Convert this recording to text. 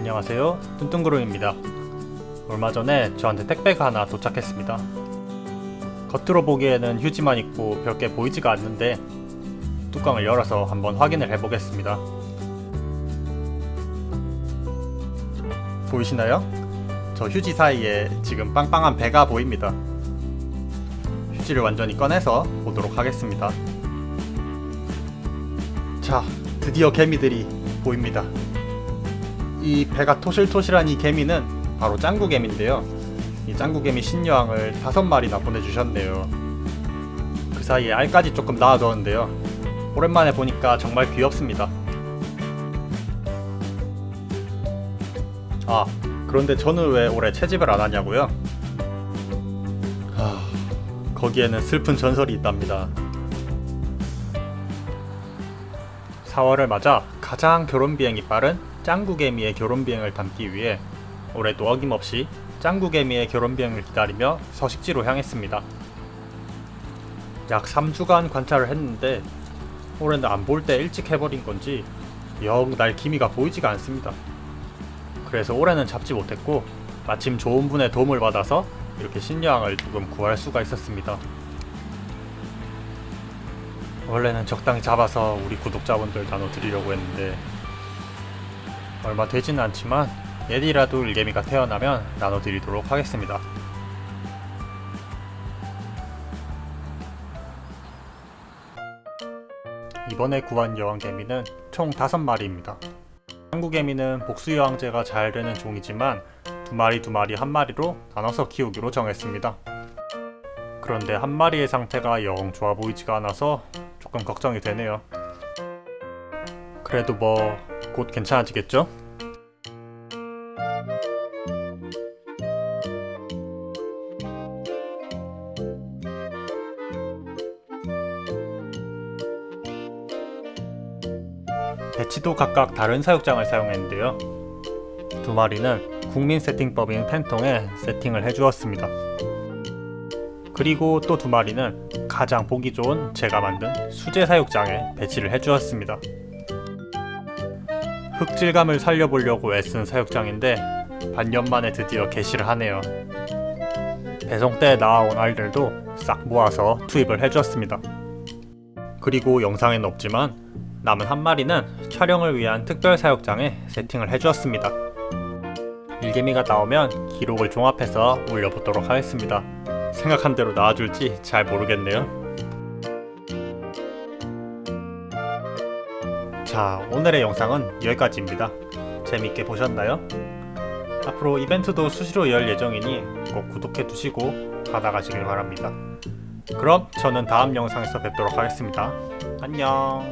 안녕하세요. 뚠뚠그룹입니다. 얼마 전에 저한테 택배가 하나 도착했습니다. 겉으로 보기에는 휴지만 있고 별게 보이지가 않는데 뚜껑을 열어서 한번 확인을 해보겠습니다. 보이시나요? 저 휴지 사이에 지금 빵빵한 배가 보입니다. 휴지를 완전히 꺼내서 보도록 하겠습니다. 자, 드디어 개미들이 보입니다. 이 배가 토실토실한 이 개미는 바로 짱구개미인데요. 이 짱구개미 신여왕을 다섯 마리나 보내주셨네요. 그 사이에 알까지 조금 낳아뒀는데요. 오랜만에 보니까 정말 귀엽습니다. 아, 그런데 저는 왜 올해 채집을 안 하냐고요? 아, 거기에는 슬픈 전설이 있답니다. 4월을 맞아 가장 결혼 비행이 빠른 짱구개미의 결혼 비행을 담기 위해 올해도 어김없이 짱구개미의 결혼 비행을 기다리며 서식지로 향했습니다. 약 3주간 관찰을 했는데 올해는 안 볼 때 일찍 해버린 건지 영 날 기미가 보이지가 않습니다. 그래서 올해는 잡지 못했고 마침 좋은 분의 도움을 받아서 이렇게 신여왕을 조금 구할 수가 있었습니다. 원래는 적당히 잡아서 우리 구독자분들 나눠드리려고 했는데 얼마 되지는 않지만 얘디라도 일개미가 태어나면 나눠드리도록 하겠습니다. 이번에 구한 여왕개미는 총 5마리입니다. 한국개미는 복수여왕제가 잘 되는 종이지만 두 마리 두 마리 한 마리로 나눠서 키우기로 정했습니다. 그런데 한 마리의 상태가 영 좋아 보이지가 않아서 조금 걱정이 되네요. 그래도 뭐 곧 괜찮아지겠죠? 배치도 각각 다른 사육장을 사용했는데요. 두 마리는 국민 세팅법인 팬통에 세팅을 해주었습니다. 그리고 또 두 마리는 가장 보기 좋은 제가 만든 수제 사육장에 배치를 해주었습니다. 흙질감을 살려보려고 애쓴 사육장인데 반년 만에 드디어 개시를 하네요. 배송 때 나와온 알들도 싹 모아서 투입을 해주었습니다. 그리고 영상에는 없지만 남은 한 마리는 촬영을 위한 특별 사육장에 세팅을 해주었습니다. 일개미가 나오면 기록을 종합해서 올려보도록 하겠습니다. 생각한 대로 나와줄지 잘 모르겠네요. 자, 오늘의 영상은 여기까지입니다. 재밌게 보셨나요? 앞으로 이벤트도 수시로 열 예정이니 꼭 구독해 두시고 받아가시길 바랍니다. 그럼 저는 다음 영상에서 뵙도록 하겠습니다. 안녕.